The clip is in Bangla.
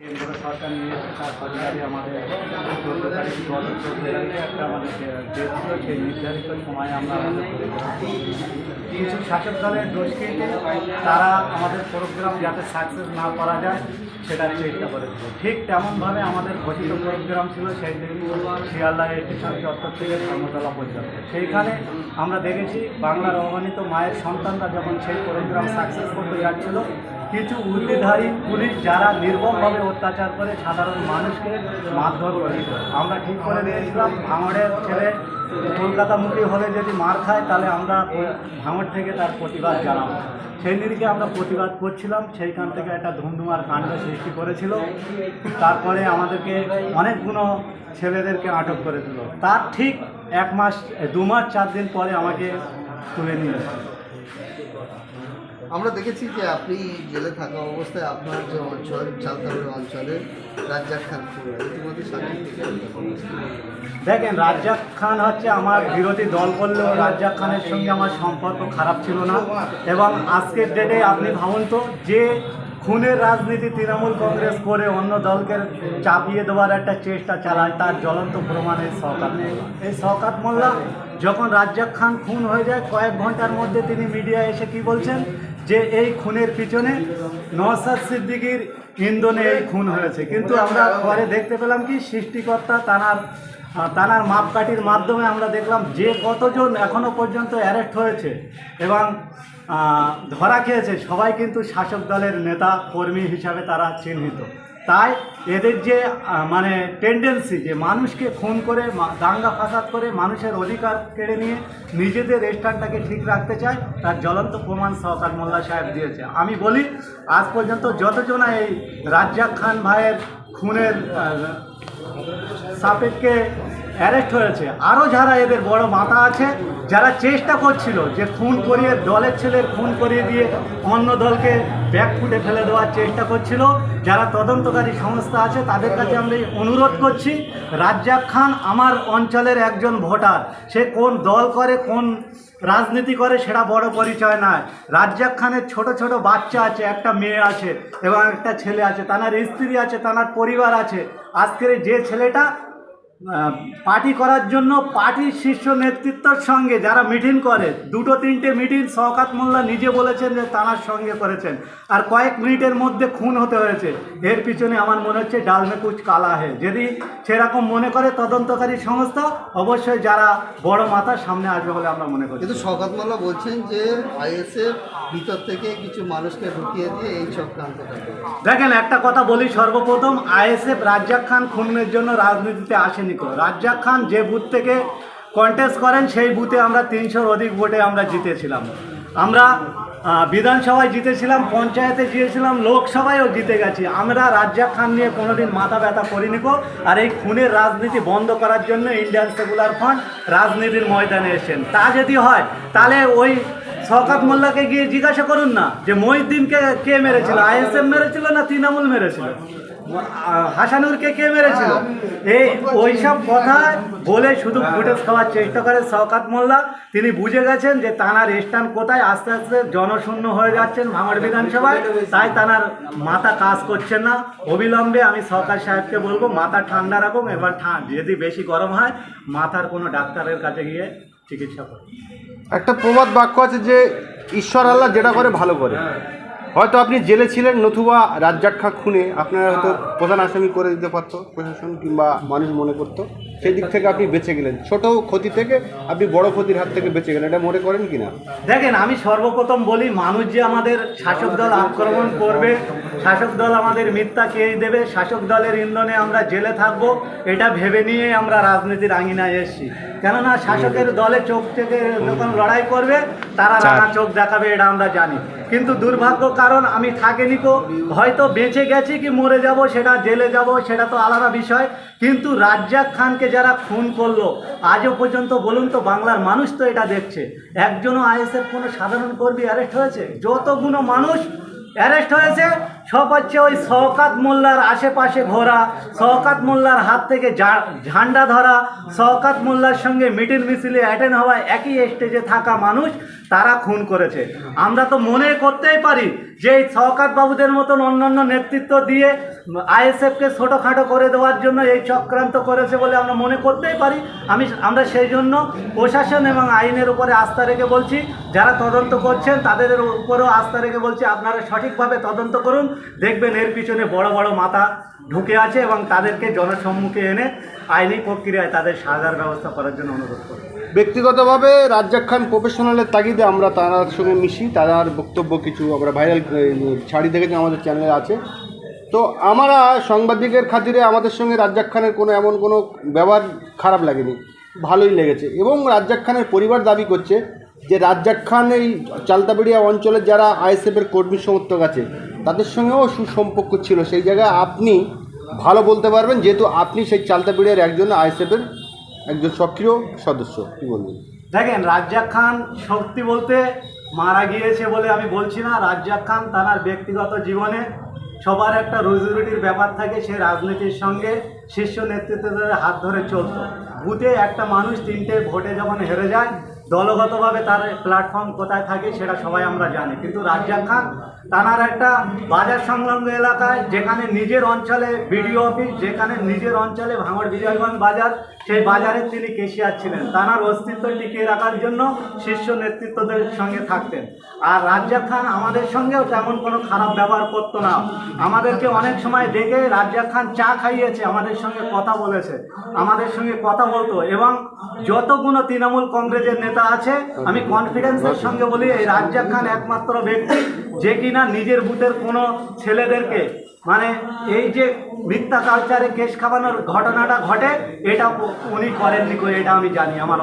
কেন্দ্র সরকার তার আমাদের চোদ্দ তারিখ একটা আমাদের ছিল, সেই নির্ধারিত সময়ে আমরা কিছু শাসক দলের তারা আমাদের প্রোগ্রাম যাতে সাকসেস না করা যায় সেটার চেষ্টা করেছিল ঠিক তেমনভাবে আমাদের ঘোষিত প্রোগ্রাম ছিল, সেই দিন শিয়ালদা স্টেশন চত্বর থেকে ধর্মতলা পর্যন্ত। সেইখানে আমরা দেখেছি বাংলার অবমানিত মায়ের সন্তানরা যখন সেই প্রোগ্রাম সাকসেস করতে যাচ্ছিল, কিছু উর্দিধারী পুলিশ যারা নির্মমভাবে অত্যাচার করে সাধারণ মানুষকে মারধর করে। আমরা ঠিক করে দিয়েছিলাম, ভাঙড়ের ছেলে কলকাতামুখী হলে যদি মার খায়, তাহলে আমরা ভাঙড় থেকে তার প্রতিবাদ জানাব। সেই নিরিখে আমরা প্রতিবাদ করছিলাম, সেইখান থেকে একটা ধুমধুমার কাণ্ড সৃষ্টি করেছিল। তারপরে আমাদেরকে অনেকগুলো ছেলেদেরকে আটক করে দিল। তার ঠিক এক মাস, দু মাস, চার দিন পরে আমাকে তুলে নিয়ে। আমরা দেখেছি যে আপনি জেলে থাকা অবস্থায় আপনার যে অঞ্চল চালতাবের অঞ্চলে রাজ্জাক খান ইতিমধ্যে দেখেন, রাজ্জাক খান হচ্ছে আমার বিরোধী দল করলেও রাজ্জাক খানের সঙ্গে আমার সম্পর্ক খারাপ ছিল না। এবং আজকের ডেটে আপনি ভাবুন তো, যে খুনের রাজনীতি তৃণমূল কংগ্রেস করে অন্য দলকে চাপিয়ে দেওয়ার একটা চেষ্টা চালায়, তার জ্বলন্ত প্রমাণ এই এই শওকাত মোল্লা যখন রাজ্জাক খান খুন হয়ে যায়, কয়েক ঘণ্টার মধ্যে তিনি মিডিয়ায় এসে কি বলছেন? যে এই খুনের পিছনে নওসাদ সিদ্দিকির ইন্ধনে এই খুন হয়েছে। কিন্তু আমরা পরে দেখতে পেলাম কি সৃষ্টিকর্তা তানার তানার মাপকাঠির মাধ্যমে আমরা দেখলাম যে কতজন এখনও পর্যন্ত অ্যারেস্ট হয়েছে এবং ধরা খেয়েছে। সবাই কিন্তু শাসক দলের নেতা, কর্মী হিসাবে তারা চিহ্নিত। তাই এদের যে মানে টেন্ডেন্সি যে মানুষকে খুন করে দাঙ্গা ফাসাদ করে মানুষের অধিকার কেড়ে নিয়ে নিজেদের স্ট্যান্ডটাকে ঠিক রাখতে চায়, তার জ্বলন্ত প্রমাণ সহকার মোল্লা সাহেব দিয়েছে। আমি বলি, আজ পর্যন্ত যতজনা এই রাজ্জাক খান ভাইয়ের খুনের সাপেক্ষে অ্যারেস্ট হয়েছে। আরও যারা এদের বড় মাথা আছে, যারা চেষ্টা করছিল যে খুন করিয়ে, দলের ছেলের খুন করিয়ে দিয়ে অন্য দলকে ব্যাক ফুটে ফেলে দেওয়ার চেষ্টা করছিল, যারা তদন্তকারী সংস্থা আছে, তাদের কাছে আমরা অনুরোধ করছি, রাজ্জাক খান আমার অঞ্চলের একজন ভোটার, সে কোন দল করে, কোন রাজনীতি করে সেটা বড় পরিচয় নয়। রাজ্জাক খানের ছোট ছোট বাচ্চা আছে, একটা মেয়ে আছে এবং একটা ছেলে আছে তানার স্ত্রী আছে তানার পরিবার আছে। আজকের যে ছেলেটা পার্টি করার জন্য পার্টির শীর্ষ নেতৃত্বর সঙ্গে যারা মিটিং করে দুটো তিনটে মিটিং শওকাত মোল্লা নিজে বলেছেন যে তানার সঙ্গে করেছেন। আর কয়েক মিনিটের মধ্যে খুন হতে হয়েছে। এর পিছনে আমার মনে হচ্ছে ডালমে কুচ কালা হে। যদি সেরকম মনে করে তদন্তকারী সংস্থা অবশ্যই যারা বড় মাথা সামনে আসবে বলে আমরা মনে করি কিন্তু শওকত মোল্লা বলছেন যে আইএসএফ ভিতর থেকে কিছু মানুষকে ঢুকিয়ে দিয়ে এই চক্রান্তটা করে দেখেন একটা কথা বলি সর্বপ্রথম আইএসএফ রাজ্জাক খান খুনের জন্য রাজনীতিতে আসেনি। কো রাজ্জাক খান যে বুথ থেকে কন্টেস্ট করেন, সেই বুথে আমরা তিনশোর অধিক ভোটে আমরা জিতেছিলাম। আমরা বিধানসভায় জিতেছিলাম, পঞ্চায়েতে জিতেছিলাম, লোকসভায়ও জিতে গেছি। আমরা রাজ্জাক খান নিয়ে কোনোদিন মাথা ব্যথা করিনি কো আর এই খুনের রাজনীতি বন্ধ করার জন্য ইন্ডিয়ান সেকুলার ফান্ড রাজনীতির ময়দানে এসেছেন। তা যদি হয়, তাহলে ওই শওকাত মোল্লাকে গিয়ে জিজ্ঞাসা করুন না যে মহিউদ্দিনকে কে মেরেছিল আইএসএম মেরেছিল না তৃণমূল মেরেছিল? হাসানুরকে কে মেরেছিল? এই ওইসব কথা বলে শুধু ফুটেজ খাওয়ার চেষ্টা করে শওকাত মোল্লা। তিনি বুঝে গেছেন যে তানার স্থান কোথায় আস্তে আস্তে জনশূন্য হয়ে যাচ্ছেন ভাঙড় বিধানসভায়। তাই তানার মাথা কাজ করছেন না। অবিলম্বে আমি সরকার সাহেবকে বলব মাথা ঠান্ডা রাখুন এবার ঠান্ডা যদি বেশি গরম হয় মাথার কোনো ডাক্তারের কাছে গিয়ে চিকিৎসা করুন। একটা প্রবাদ বাক্য আছে যে ঈশ্বর আল্লাহ যেটা করে ভালো করে। হয়তো আপনি জেলে ছিলেন নতুবা রাজ্জাক খা খুনে আপনারা হয়তো প্রধান আসামি করে দিতে পারতো প্রশাসন কিংবা মানুষ মনে করতো। সেই দিক থেকে আপনি বেঁচে গেলেন। ছোট ক্ষতি থেকে আপনি বড় ক্ষতির হাত থেকে বেঁচে গেলেন এটা মনে করেন কি না দেখেন আমি সর্বপ্রথম বলি মানুষ যে আমাদের শাসক দল আক্রমণ করবে শাসক দল আমাদের মিথ্যা কেই দেবে শাসক দলের ইন্ধনে আমরা জেলে থাকব এটা ভেবে নিয়ে আমরা রাজনীতির আঙিনায় এসেছি। কেননা শাসকের দলে চোখ থেকে যখন লড়াই করবে তারা রাঙা চোখ দেখাবে এটা আমরা জানি। কিন্তু দুর্ভাগ্য কারণ আমি থাকিনি কো। হয়তো বেঁচে গেছি কি মরে যাব, সেটা জেলে যাব, সেটা তো আলাদা বিষয়। কিন্তু রাজ্জাক খানকে যারা খুন করল, আজও পর্যন্ত বলুন তো বাংলার মানুষ তো এটা দেখছে। একজনও আইএসএফ কোনো সাধারণ কর্মী অ্যারেস্ট হয়েছে? যতগুলো মানুষ অ্যারেস্ট হয়েছে সব হচ্ছে ওই শওকাত মোল্লার আশেপাশে ঘোরা, শওকাত মোল্লার হাত থেকে ঝান্ডা ধরা, শওকাত মোল্লার সঙ্গে মিটিং মিছিলে অ্যাটেন্ড হওয়া একই স্টেজে থাকা মানুষ, তারা খুন করেছে। আমরা তো মনে করতেই পারি যে এই শওকাত বাবুদের মতন অন্যান্য নেতৃত্ব দিয়ে আইএসএফকে ছোটোখাটো করে দেওয়ার জন্য এই চক্রান্ত করেছে বলে আমরা মনে করতেই পারি। আমি, আমরা সেই জন্য প্রশাসন এবং আইনের উপরে আস্থা রেখে বলছি, যারা তদন্ত করছেন তাদের উপরেও আস্থা রেখে বলছি, আপনারা সঠিকভাবে তদন্ত করুন। দেখবেন এর পিছনে বড় বড় মাথা ঢুকে আছে এবং তাদেরকে জনসম্মুখে এনে আইনি প্রক্রিয়ায় তাদের সাজার ব্যবস্থা করার জন্য অনুরোধ করব। ব্যক্তিগতভাবে রাজ্জাক খান প্রফেশনালের তাগিদে আমরা তার সঙ্গে মিশি, তার বক্তব্য কিছু আমরা ভাইরাল ছাড়ি দেখেছি আমাদের চ্যানেলে আছে। তো আমরা সাংবাদিকের খাতিরে আমাদের সঙ্গে রাজ্জাক খানের কোনো এমন কোনো ব্যবহার খারাপ লাগেনি, ভালোই লেগেছে এবং রাজ্জাক খানের পরিবার দাবি করছে যে রাজ্জাক খান এই চালতাবেড়িয়া অঞ্চলের যারা আইএসএফের কর্মী সমর্থক আছে, তাদের সঙ্গেও সুসম্পর্ক ছিল। সেই জায়গায় আপনি ভালো বলতে পারবেন, যেহেতু আপনি সেই চালতাবেড়িয়ার একজন আইএসএফের একজন সক্রিয় সদস্য। কী বলবেন? দেখেন, রাজ্জাক খান সত্যি বলতে মারা গিয়েছে বলে আমি বলছি না। রাজ্জাক খান তার ব্যক্তিগত জীবনে সবার একটা রুজি রুটির ব্যাপার থাকে, সে রাজনীতির সঙ্গে শীর্ষ নেতৃত্বদের হাত ধরে চলত। বুথে একটা মানুষ তিনটে ভোটে যখন হেরে যায় দলগতভাবে তার প্ল্যাটফর্ম কোথায় থাকে সেটা সবাই আমরা জানি। কিন্তু রাজ্জাক খান, তানার একটা বাজার সংলগ্ন এলাকায়, যেখানে নিজের অঞ্চলে বিডিও অফিস, যেখানে নিজের অঞ্চলে ভাঙড় বিজয়গঞ্জ বাজার, সেই বাজারে তিনি কেশিয়ার ছিলেন। তানার অস্তিত্ব টিকিয়ে রাখার জন্য শীর্ষ নেতৃত্বদের সঙ্গে থাকতেন। আর রাজ্জাক খান আমাদের সঙ্গেও তেমন কোনো খারাপ ব্যবহার করতো না। আমাদেরকে অনেক সময় ডেকে রাজ্জাক খান চা খাইয়েছে, আমাদের সঙ্গে কথা বলেছে, আমাদের সঙ্গে কথা বলতো এবং যতগুলো তৃণমূল কংগ্রেসের নেতা আছে, আমি কনফিডেন্সের সঙ্গে বলি, এই রাজ্জাক খান একমাত্র ব্যক্তি যে কিনা নিজের বুথের কোনো ছেলেদেরকে মানে এই যে মিথ্যা কালচারে কেশ খাওয়ানোর ঘটনাটা ঘটে, এটা উনি করেননি করে এটা আমি জানি, আমার